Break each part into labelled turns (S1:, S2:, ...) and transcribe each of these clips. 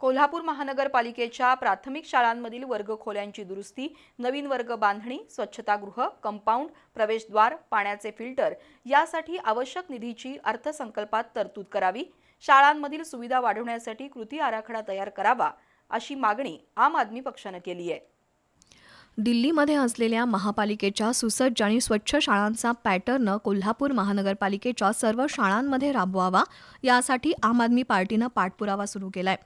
S1: कोल्हापूर महानगरपालिकेच्या प्राथमिक शाळांमधील वर्गखोल्यांची दुरुस्ती नवीन वर्ग बांधणी स्वच्छतागृह कंपाऊंड प्रवेशद्वार पाण्याचे फिल्टर यासाठी आवश्यक निधीची अर्थसंकल्पात तरतूद करावी. शाळांमधील सुविधा वाढवण्यासाठी कृती आराखडा तयार करावा अशी मागणी आम आदमी पक्षानं केली आहे.
S2: दिल्लीमध्ये असलेल्या महापालिकेच्या सुसज्ज आणि स्वच्छ शाळांचा पॅटर्न कोल्हापूर महानगरपालिकेच्या सर्व शाळांमध्ये राबवावा यासाठी आम आदमी पार्टीनं पाठपुरावा सुरू केलाय.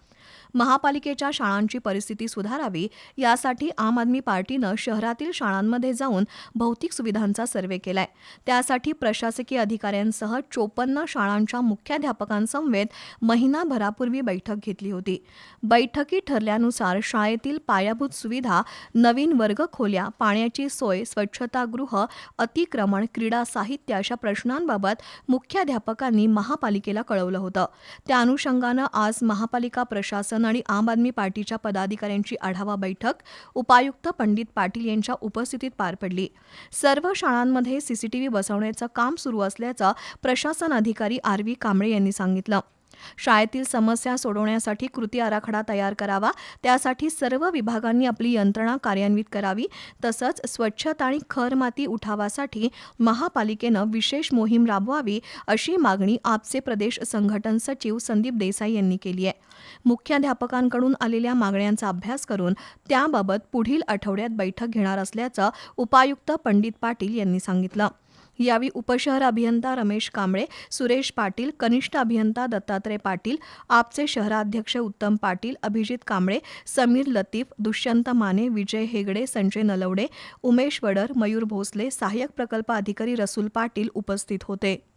S2: महापालिकेच्या शाळांची परिस्थिती सुधारावी यासाठी आम आदमी पार्टीनं शहरातील शाळांमध्ये जाऊन भौतिक सुविधांचा सर्वे केलाय. त्यासाठी प्रशासकीय अधिकाऱ्यांसह चोपन्न शाळांच्या मुख्याध्यापकांसमवेत महिनाभरापूर्वी बैठक घेतली होती. बैठकी ठरल्यानुसार शाळेतील पायाभूत सुविधा नवीन वर्ग वर्गखोल्या पाण्याची सोय स्वच्छतागृह अतिक्रमण क्रीडा साहित्य अशा प्रश्नांबाबत मुख्याध्यापकांनी महापालिकेला कळवलं होतं. त्या अनुषंगानं आज महापालिका प्रशासन आणि आम आदमी पार्टीच्या पदाधिकाऱ्यांची आढावा बैठक उपायुक्त पंडित पाटील यांच्या उपस्थितीत पार पडली. सर्व शाळांमध्ये सीसीटीव्ही बसवण्याचं काम सुरू असल्याचं प्रशासन अधिकारी आर व्ही कांबळे यांनी सांगितलं. शाळेतील समस्या सोडवण्यासाठी कृती आराखडा तयार करावा. त्यासाठी सर्व विभागांनी आपली यंत्रणा कार्यान्वित करावी. तसंच स्वच्छता आणि खर माती उठावासाठी महापालिकेनं विशेष मोहीम राबवावी अशी मागणी आपचे प्रदेश संघटन सचिव संदीप देसाई यांनी केली आहे. मुख्याध्यापकांकडून आलेल्या मागण्यांचा अभ्यास करून त्याबाबत पुढील आठवड्यात बैठक घेणार असल्याचं उपायुक्त पंडित पाटील यांनी सांगितलं. यावेळी उपशहर अभियंता रमेश कांबळे सुरेश पाटील कनिष्ठ अभियंता दत्तात्रय पाटील आपचे शहराध्यक्ष उत्तम पाटील अभिजित कांबळे समीर लतीफ दुष्यंत माने विजय हेगडे संजय नलवडे उमेश वडर मयूर भोसले सहाय्यक प्रकल्प अधिकारी रसूल पाटील उपस्थित होते.